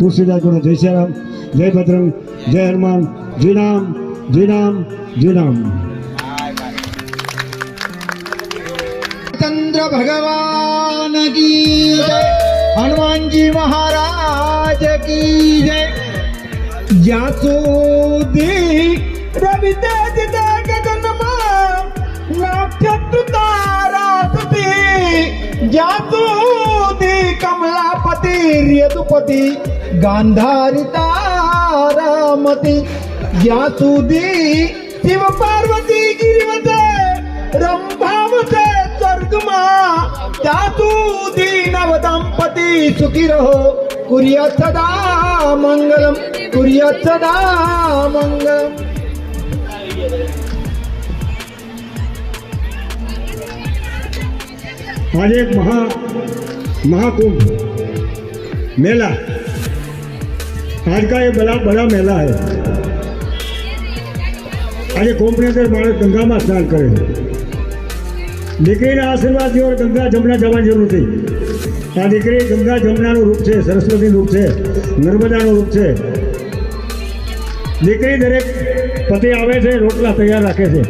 તુલસીદાસ ગુરુ જય શ્રીરામ જય ભદ્રમ, જય હનુમાન જય રામ જય રામ જય રામ ચંદ્ર ભગવાન કી જય, હનુમાનજી મહારાજ કી જય. જ્યાં સુધી રવિદાસ જગતમાં નક્ષત્ર તારા સુધી, જ્યાં સુધી કમલાપતિ રેતુપતિ गांधारितारामति यासुदी शिव पार्वती गिरिवते, रंभावते, स्वर्गमा जातुदी नव दंपति सुखी रहो कुरिया सदा मंगलम, कुरिया सदा मंगलम। आज एक महा, महाकुंभ मेला। હાડકા એ બધા બધા મેલા હે આજે કોમ્પ્રેસર માણસ ગંગામાં સ્નાન કરે છે દીકરીના આશીર્વાદ ઓર ગંગા જમના જવાની જરૂર નથી આ દીકરી ગંગા જમનાનું રૂપ છે સરસ્વતીનું રૂપ છે નર્મદાનું રૂપ છે દીકરી દરેક પતિ આવે છે રોટલા તૈયાર રાખે છે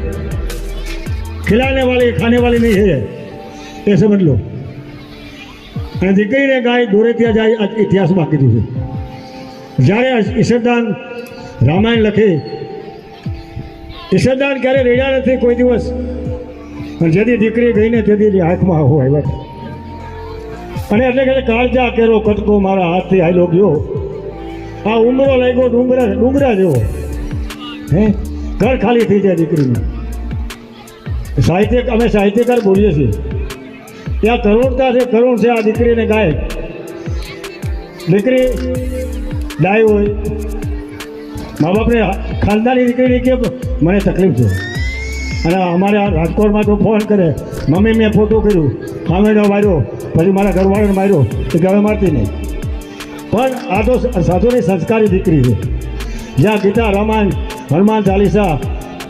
ખિલાને વાળી ખાને વાળી નહીં છે એ સમજ લો અને દીકરીને ગાય દોરે ત્યાં જાય આ ઇતિહાસમાં કીધું છે જ્યારે ઈશ્વરદાન રામાયણ લખે ઈશ્વરદાન ક્યારે રેડ્યા નથી? કોઈ દિવસ. પણ જેથી દીકરી ગઈને તેથી આંખમાં આવું આવ્યા અને એટલે કે કાળજા કેરો કટકો મારા હાથથી હાલો ગયો. આ ઉમરો લાગ્યો ડુંગરા ડુંગરા જેવો. હે? ઘર ખાલી થઈ જાય દીકરીનું. સાહિત્ય અમે સાહિત્યકાર બોલીએ છીએ. ત્યાં કરુણતા છે કરુણ છે આ દીકરીને ગાય દીકરી ડાય હોય. મા બાપને ખાનદાની દીકરી કે મને તકલીફ છે. અને અમારે રાજકોટમાં તો ફોન કરે, મમ્મી, મેં ફોટો કર્યું, ખામેડો માર્યો, પછી મારા ઘરવાળાને માર્યો એ કે હવે મારતી નહીં. પણ આ તો સાધુની સંસ્કારી દીકરી છે. જ્યાં ગીતા, રામાયણ, હનુમાન ચાલીસા,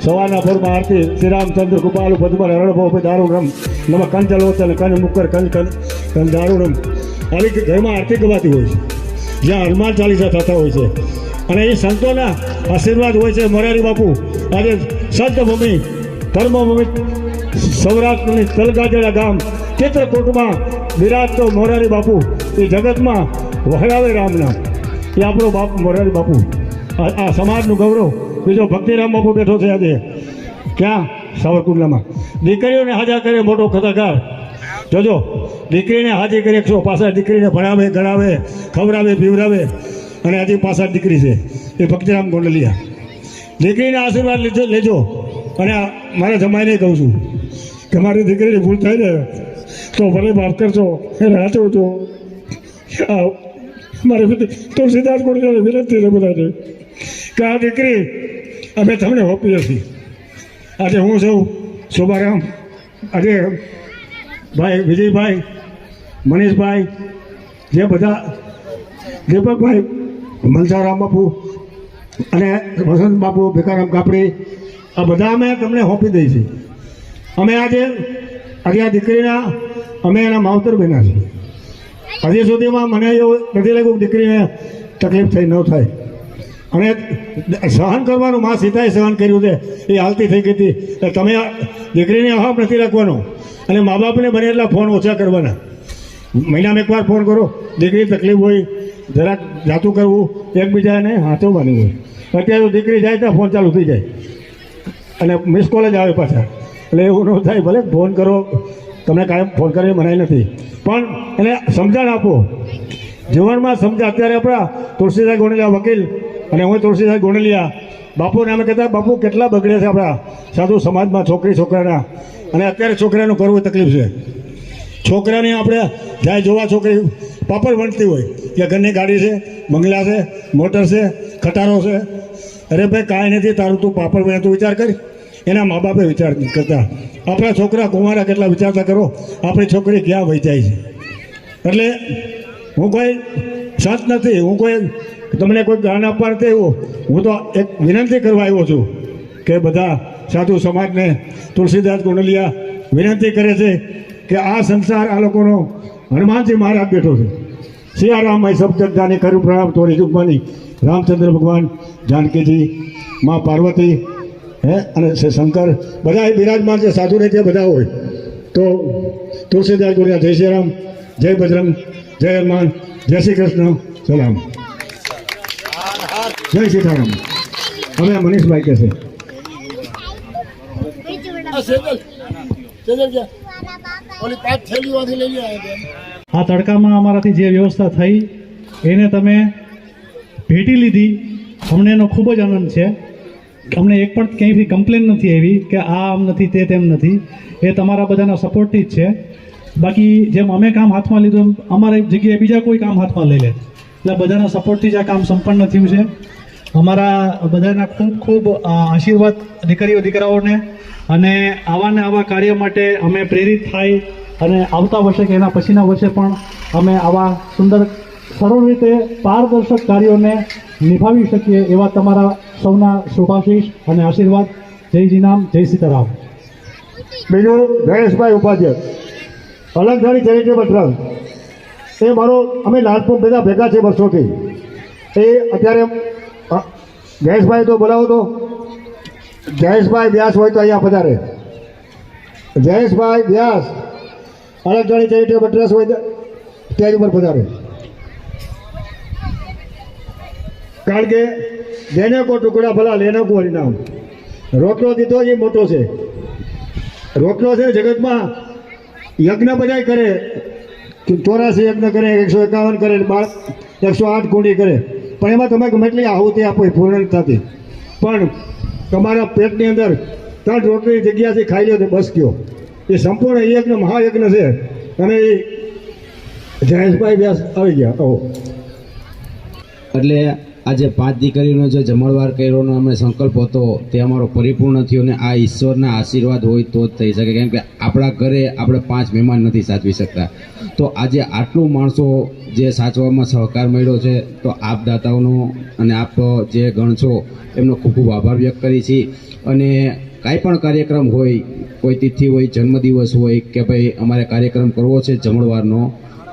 સવારના ફોરમાં આરતી શ્રી રામચંદ્ર કૃપાલુ પદ્મર હરણભો દારૂ, રમ. નમ કંચલોચન કંચ મુકર કન કન દારૂણમ આવી ઘરમાં આરતી ગવાતી હોય છે. જ્યાં હનુમાન ચાલીસા થતા હોય છે. અને એ સંતોના આશીર્વાદ હોય છે મોરારી બાપુ. આજે સંતભૂમિ કર્મભૂમિ સૌરાષ્ટ્રની તલગાજડા ગામ, ચિત્રકૂટમાં બિરાજતો મોરારી બાપુ. એ જગતમાં વહરાવે રામના. એ આપણો બાપ મોરારી બાપુ. આ આ સમાજનું ગૌરવ. બીજો ભક્તિરામ બાપુ બેઠો છે આજે. ક્યાં? સાવરકુંડલામાં. દીકરીઓને હાજર કરે મોટો કથાકાર. જોજો. દીકરીને હાજી કરી એકસો પાછળ દીકરીને ભણાવે ગણાવે ખવડાવે, પીવડાવે. અને આજે પાછળ દીકરી છે. એ ભક્તિરામ ગોંડલિયા. દીકરીના આશીર્વાદ લેજો લેજો. અને મારા જમાઈને કહું છું કે મારી દીકરીની ભૂલ થાય ને, તો ભલે માફ કરજો. એને હાચવું આ મારે તુલસીદાસ ગોંડલિયાને વિનંતી છે બધાને કે આ દીકરી, અમે તમને હોપી હતી આજે હું છું, શોભારામ. આજે ભાઈ, વિજયભાઈ મનીષભાઈ, જે બધા દીપકભાઈ, મલસારામ બાપુ અને વસંત બાપુ, ભીખારામ કાપડી, આ બધા અમે તમને સોંપી દઈ છીએ. અમે આજે આજે દીકરીના, અમે એના માવતર બન્યા છીએ. હજી સુધીમાં મને એવું નથી લાગ્યું દીકરીને તકલીફ થઈ, ન થાય. અને સહન કરવાનું, મા સીતાએ સહન કર્યું છે, એ હાલતી થઈ ગઈ હતી. તમે દીકરીને અહાપ નથી રાખવાનો. અને મા બાપને બને એટલા ફોન ઓછા કરવાના. મહિનામાં એકવાર ફોન કરો. દીકરી તકલીફ હોય, જરાક જાતું કરવું, એકબીજાને હાથોવાની હોય. અત્યારે દીકરી જાય ત્યાં ફોન ચાલુ થઈ જાય. અને મિસ કોલ જ આવે પાછા. એટલે એવું ન થાય, ભલે ફોન કરો. તમને કાંઈ ફોન કરીને મનાય નથી. પણ એને સમજણ આપો. જીવનમાં સમજ અત્યારે આપણા તુલસીદાસ ગોંડલિયા વકીલ અને હું તુલસીદાસ ગોંડલિયા બાપુને અમે કહેતા, બાપુ કેટલા બગડે છે આપણા સાધુ સમાજમાં છોકરી, છોકરાના. અને અત્યારે છોકરાનું કરવું તકલીફ છે. છોકરાને આપણે જાય જોવા છોકરી પાપડ વણતી હોય કે ઘરની ગાડી છે, બંગલા છે, મોટર છે, ખટારો છે. અરે ભાઈ, કાંઈ નથી, તારું તું પાપડ વણે તું વિચાર કરી. એના મા બાપે વિચાર કરતા, આપણા છોકરા કુંવારા કેટલા વિચારતા કરો, આપણી છોકરી ક્યાં વહી જાય છે? એટલે હું કોઈ સંત નથી, હું કોઈ તમને કોઈ જ્ઞાન આપવા નથી આવ્યો. હું તો એક વિનંતી કરવા આવ્યો છું કે બધા સાધુ સમાજને તુલસીદાસ ગોંડલિયા વિનંતી કરે છે કે આ સંસાર આ લોકોનો હનુમાનજી મહારાજ બેઠો છે. સિયારામ જગ જાને કરું પ્રણામ. તોરી રૂપમાની રામચંદ્ર ભગવાન, જાનકીજી, મા પાર્વતી, હે? અને શ્રી શંકર. બધા એ બિરાજમાન છે, સાધુ ને તે બધા હોય. તો તુલસીદાસ ગુરિયા, જય શ્રી રામ જય બજરંગ, જય હનુમાન, જય શ્રી કૃષ્ણ. સલામ. જય સીતારામ હવે મનીષભાઈ કહેશે ઓલી પાંચ થેલીઓથી લઈ આવ્યા આ તડકામાં અમારાથી જે વ્યવસ્થા થઈ, એને તમે ભેટી લીધી. અમને એનો ખૂબ જ આનંદ છે. અમને એક પણ ક્યાંયથી કમ્પ્લેન નથી આવી કે આ આમ નથી, તે તેમ નથી. એ તમારા બધાના સપોર્ટથી જ છે. બાકી જેમ અમે કામ હાથમાં લીધું એમ અમારી જગ્યાએ બીજા કોઈ કામ હાથમાં લઈ લે. એટલે બધાના સપોર્ટથી જ આ કામ સંપન્ન થયું છે. અમારા બધાના ખૂબ ખૂબ આશીર્વાદ દીકરીઓ, દીકરાઓને. અને આવા ને આવા કાર્ય માટે અમે પ્રેરિત થાય અને આવતા વર્ષે કે એના પછીના વર્ષે પણ અમે આવા સુંદર, સરળ રીતે પારદર્શક કાર્યોને નિભાવી શકીએ એવા તમારા સૌના શુભાશીષ અને આશીર્વાદ. જય જીનામ જય સીતારામ. બીજું ગણેશભાઈ ઉપાધ્યક્ષ અલગ જાણી ચેરિટેબલ ટ્રસ્ટ એ મારો, અમે નાનપણ બધા ભેગા છે વર્ષોથી એ અત્યારે જયેશભાઈ તો બોલાવો તો. જયેશભાઈ વ્યાસ હોય તો અહીંયા પધારે જયેશભાઈ વ્યાસ. અલગ જાણી ચેરિટેબલ ટ્રસ્ટ હોય સ્ટેજ ઉપર પધારે કારણ કે જેને કો ટુકડા ભલા લેને કો હરિનામ રોટલો દીધો એ મોટો છે. રોટલો છે જગતમાં યજ્ઞ બધા કરે. ચોરાસી યજ્ઞ કરે, એકસો એકાવન કરે બાળ એકસો આઠ ગુણી કરે. પણ એમાં તમે ગમે એટલી આહુતિ આપો એ પૂર્ણ થતી પણ તમારા પેટની અંદર ત્રણ રોટલી જગ્યાથી ખાઈ લો તો બસ ગયો. એ સંપૂર્ણ યજ્ઞ, મહાયજ્ઞ છે. અને એ જયેશભાઈ વ્યાસ આવી ગયા. કહો એટલે આજે પાંચ દીકરીનો જે જમણવાર કર્યોનો અમે સંકલ્પ હતો, તે અમારો પરિપૂર્ણ થયો અને આ ઈશ્વરના આશીર્વાદ હોય તો જ થઈ શકે. કેમ કે આપણા ઘરે આપણે પાંચ મહેમાન નથી સાચવી શકતા. તો આજે આટલું માણસો જે સાચવામાં સહકાર મળ્યો છે, તો આપ દાતાઓનો અને આપ જે ગણશો એમનો ખૂબ ખૂબ આભાર વ્યક્ત કરી છીએ. અને કાંઈ પણ કાર્યક્રમ હોય, કોઈ તિથિ હોય, જન્મદિવસ હોય કે ભાઈ અમારે કાર્યક્રમ કરવો છે જમણવારનો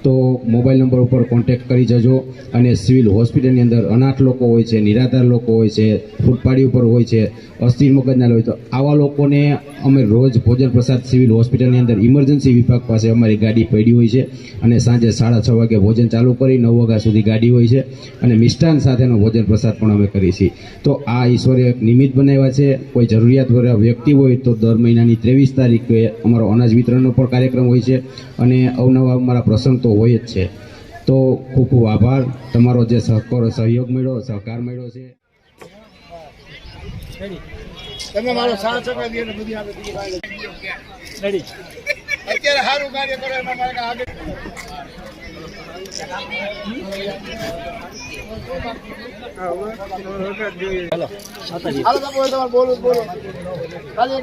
તો મોબાઈલ નંબર ઉપર કોન્ટેક કરી જજો. અને સિવિલ હોસ્પિટલની અંદર અનાથ લોકો હોય છે, નિરાધાર લોકો હોય છે, ફૂટપાડી ઉપર હોય છે, અસ્થિર મગજના હોય તો આવા લોકોને અમે રોજ ભોજન પ્રસાદ સિવિલ હોસ્પિટલની અંદર ઇમરજન્સી વિભાગ પાસે અમારી ગાડી પડી હોય છે. અને સાંજે સાડા છ વાગે ભોજન ચાલુ કરી નવ વાગ્યા સુધી ગાડી હોય છે. અને મિષ્ટાન સાથેનો ભોજન પ્રસાદ પણ અમે કરીએ છીએ. તો આ ઈશ્વરે એક નિમિત્ત બનાવ્યા છે. કોઈ જરૂરિયાતવાળા વ્યક્તિ હોય તો દર મહિનાની ત્રેવીસ તારીખે અમારો અનાજ વિતરણનો પણ કાર્યક્રમ હોય છે. અને અવનવા અમારા પ્રસંગ તો હોય જ છે. તો ખૂબ ખૂબ આભાર. તમારો જે સહકાર સહયોગ મળ્યો સહકાર મળ્યો છે. તમે મારો સાથ સહકાર દે બધી આપણે બીજી પાસે રેડી અત્યારે સારું કાર્ય કરો એમાં મારે આગળ હાલો બાપુ, હવે તમારે બોલવું જ બોલો. ખાલી